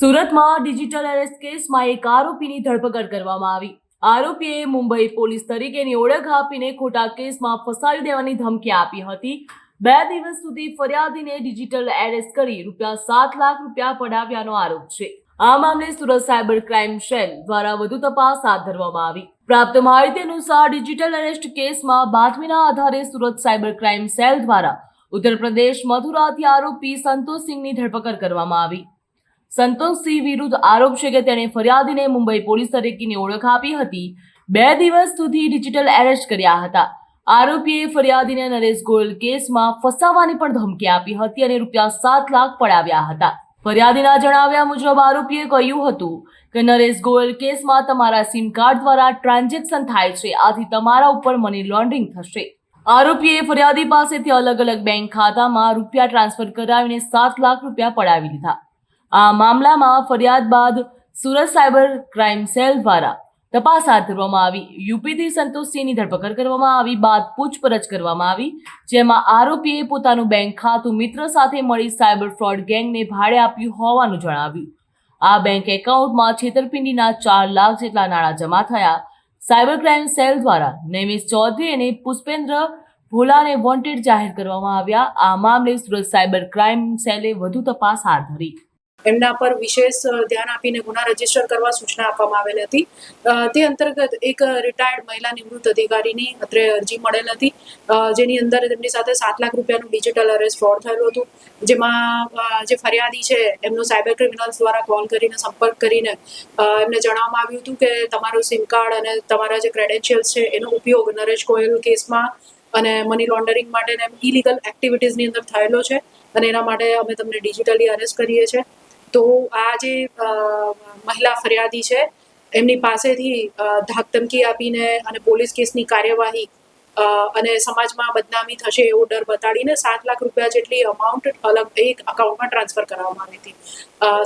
સુરતમાં digital arrest કેસમાં એક આરોપીની ધરપકડ કરવામાં આવી. આરોપીએ મુંબઈ પોલીસ તરીકેની ઓળખ આપીને ખોટા કેસમાં ફસાવી દેવાની ધમકી આપી હતી. બે દિવસ સુધી ફરિયાદીને ડિજિટલ એરેસ્ટ કરી રૂપિયા સાત લાખ રૂપિયા પડાવ્યાનો આરોપ છે. આ મામલે સુરત સાયબર ક્રાઇમ સેલ દ્વારા વધુ તપાસ હાથ ધરવામાં આવી. પ્રાપ્ત માહિતી અનુસાર ડિજિટલ એરેસ્ટ કેસમાં બાતમીના આધારે સુરત સાયબર ક્રાઇમ સેલ દ્વારા ઉત્તર પ્રદેશ મથુરાથી આરોપી સંતોષસિંહની ધરપકડ કરવામાં આવી. સંતોષસિંહ વિરુદ્ધ આરોપ છે કે તેણે ફરિયાદીને મુંબઈ પોલીસ તરીકેની ઓળખ આપી હતી. બે દિવસ સુધી ડિજિટલ એરેસ્ટ કર્યા હતા. આરોપીએ ફરિયાદીને નરેશ ગોયલ કેસમાં ફસાવવાની પણ ધમકી આપી હતી અને રૂપિયા સાત લાખ પડાવ્યા હતા. ફરિયાદીના જણાવ્યા મુજબ આરોપીએ કહ્યું હતું કે નરેશ ગોયલ કેસમાં તમારા સિમ કાર્ડ દ્વારા ટ્રાન્ઝેક્શન થાય છે. આથી તમારા ઉપર મની લોન્ડરિંગ થશે. આરોપીએ ફરિયાદી પાસેથી અલગ અલગ બેંક ખાતામાં રૂપિયા ટ્રાન્સફર કરાવીને સાત લાખ રૂપિયા પડાવી લીધા. આ મામલામાં ફરિયાદ બાદ સુરત સાયબર ક્રાઇમ સેલ દ્વારા તપાસ હાથ ધરવામાં આવી. યુપીથી સંતોષસિંહની ધરપકડ કરવામાં આવી, બાદ પૂછપરછ કરવામાં આવી, જેમાં આરોપીએ પોતાનું બેંક ખાતું મિત્ર સાથે મળી સાયબર ફ્રોડ ગેંગને ભાડે આપ્યું હોવાનું જણાવ્યું. આ બેંક એકાઉન્ટમાં છેતરપિંડીના ચાર લાખ જેટલા નાણાં જમા થયા. સાયબર ક્રાઇમ સેલ દ્વારા નૈમિષ ચૌધરી અને પુષ્પેન્દ્ર ભોલાને વોન્ટેડ જાહેર કરવામાં આવ્યા. આ મામલે સુરત સાયબર ક્રાઇમ સેલે વધુ તપાસ હાથ ધરી. એમના પર વિશેષ ધ્યાન આપીને ગુના રજિસ્ટર કરવા સૂચના આપવામાં આવેલ હતી. તે અંતર્ગત એક રિટાયર્ડ મહિલા નિવૃત્ત અધિકારીની અત્રે અરજી મળેલ હતી જેની અંદર તેમની સાથે સાત લાખ રૂપિયાનું ડિજિટલ અરેસ્ટ ફ્રોડ થયેલું હતું, જેમાં જે ફરિયાદી છે, એમનો સાયબર ક્રિમિનલ્સ દ્વારા કોલ કરીને સંપર્ક કરીને એમને જણાવવામાં આવ્યું હતું કે તમારું સિમ કાર્ડ અને તમારા જે ક્રેડેન્શિયલ્સ છે, એનો ઉપયોગ નરેશ ગોયલ કેસમાં અને મની લોન્ડરિંગ માટે ઇલીગલ એક્ટિવિટીઝની અંદર થયેલો છે અને એના માટે અમે તમને ડિજિટલી અરેસ્ટ કરીએ છીએ. તો આ જે મહિલા ફરિયાદી છે, એમની પાસેથી ધાકધમકી આપીને અને પોલીસ કેસની કાર્યવાહી અને સમાજમાં બદનામી થશે એવો ડર બતાડીને સાત લાખ રૂપિયા જેટલી અમાઉન્ટ અલગ એક અકાઉન્ટમાં ટ્રાન્સફર કરવામાં આવી હતી.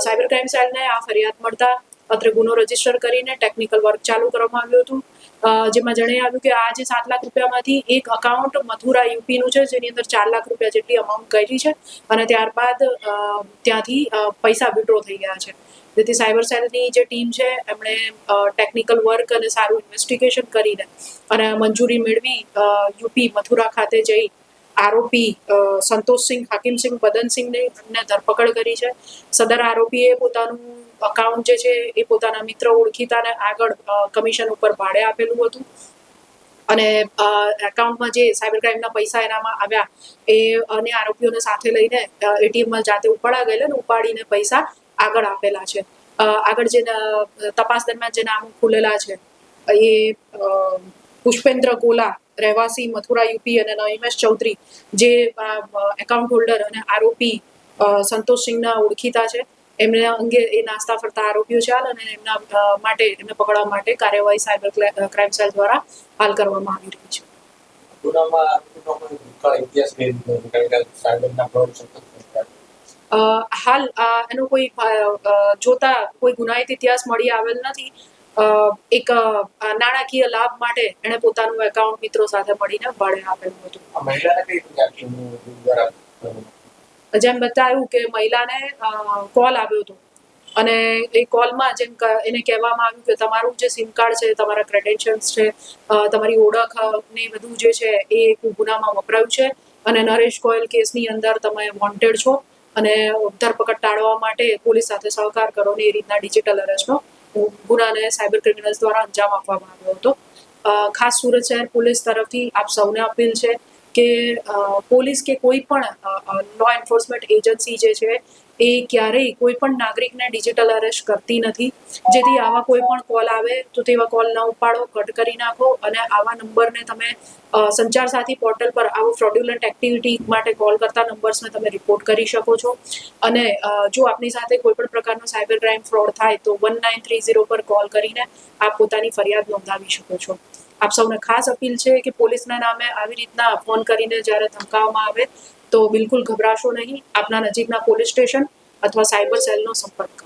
સાયબર ક્રાઇમ સેલને આ ફરિયાદ મળતા અત્રે ગુનો રજિસ્ટર કરીને ટેકનિકલ વર્ક ચાલુ કરવામાં આવ્યું હતું. જેમાં જણાવ્યું કે આ જે સાત લાખ રૂપિયામાંથી એક અકાઉન્ટ મથુરા યુપીનું છે, જેની અંદર ચાર લાખ રૂપિયા જેટલી અમાઉન્ટ ગયેલી છે અને ત્યારબાદ ત્યાંથી પૈસા વિડ્રો થઈ ગયા છે. જેથી સાયબર સેલની જે ટીમ છે, એમણે ટેકનિકલ વર્ક અને સારું ઇન્વેસ્ટિગેશન કરીને અને મંજૂરી મેળવી યુપી મથુરા ખાતે જઈ આરોપી સંતોષસિંહ, હાકીમસિંહ, બદનસિંહને ધરપકડ કરી છે. સદર આરોપીએ પોતાનું અકાઉન્ટ જે છે એ પોતાના મિત્ર ઓળખીતાને આગળ કમિશન ઉપર ભાડે આપેલું હતું. અને એકાઉન્ટમાં જે સાયબર ક્રાઇમના પૈસા એનામાં આવ્યા એ અને આરોપીઓને સાથે લઈને એટીએમમાં જાતે ઉપાડા ગયેલા ને ઉપાડીને પૈસા આગળ આપેલા છે. આગળ જે તપાસ દરમિયાન જે નામો ખુલેલા છે એ પુષ્પેન્દ્ર ગોલા રહેવાસી મથુરા યુપી અને નહિમેશ ચૌધરી જે એકાઉન્ટ હોલ્ડર અને આરોપી અ, સંતોષસિંહના ઓળખીતા છે. એમને અંગે એ નાસ્તા ફરતા આરોપીઓ ચાલ અને એમના માટે એમને પકડવા માટે કાર્યવાહી સાયબર ક્રાઇમ સેલ દ્વારા હાલ કરવામાં આવી રહી છે. હાલ એનો કોઈ જોતા કોઈ ગુનાહિત ઇતિહાસ મળી આવેલ નથી. એક નાણાકીય લાભ માટે એણે પોતાનું એકાઉન્ટ મિત્રો સાથે મળીને ભાડે આપેલું હતું. જેમ બતાવ્યું કે મહિલાને કોલ આવ્યો હતો. અને એ કોલમાં જેમ એને કહેવામાં આવ્યું કે તમારું જે સિમ કાર્ડ છે, તમારા ક્રેડેન્શિયલ્સ છે તમારી ઓળખ ને બધું જે છે, એ એક ગુનામાં વપરાયું છે. અને નરેશ ગોયલ કેસની અંદર તમે વોન્ટેડ છો. અને ધરપકડ ટાળવા માટે પોલીસ સાથે સહકાર કરો ને એ રીતના ડિજિટલ અરેસ્ટનો ગુનાને સાયબર ક્રિમિનલ્સ દ્વારા અંજામ આપવામાં આવ્યો હતો. ખાસ સુરત શહેર પોલીસ તરફથી આપ સૌને અપીલ છે કે પોલીસ કે કોઈ પણ લો એન્ફોર્સમેન્ટ એજન્સી જે છે, એ ક્યારેય કોઈ પણ નાગરિકને ડિજિટલ અરેસ્ટ કરતી નથી. જેથી આવા કોઈ પણ કોલ આવે, તો તેવા કોલ ન ઉપાડો કટ કરી નાખો અને આવા નંબરને તમે સંચાર સાથી પોર્ટલ પર આવું ફ્રોડ્યુલન્ટ એક્ટિવિટી માટે કોલ કરતા નંબર્સને તમે રિપોર્ટ કરી શકો છો. અને જો આપની સાથે કોઈ પણ પ્રકારનો સાયબર ક્રાઇમ ફ્રોડ થાય, તો વન નાઇન થ્રી ઝીરો પર કોલ કરીને આપ પોતાની ફરિયાદ નોંધાવી શકો છો. આપ સૌને ખાસ અપીલ છે કે પોલીસના નામે આવી રીતના ફોન કરીને જ્યારે ધમકાવવામાં આવે તો બિલકુલ ગભરાશો નહીં. આપના નજીકના પોલીસ સ્ટેશન અથવા સાયબર સેલનો સંપર્ક કરો.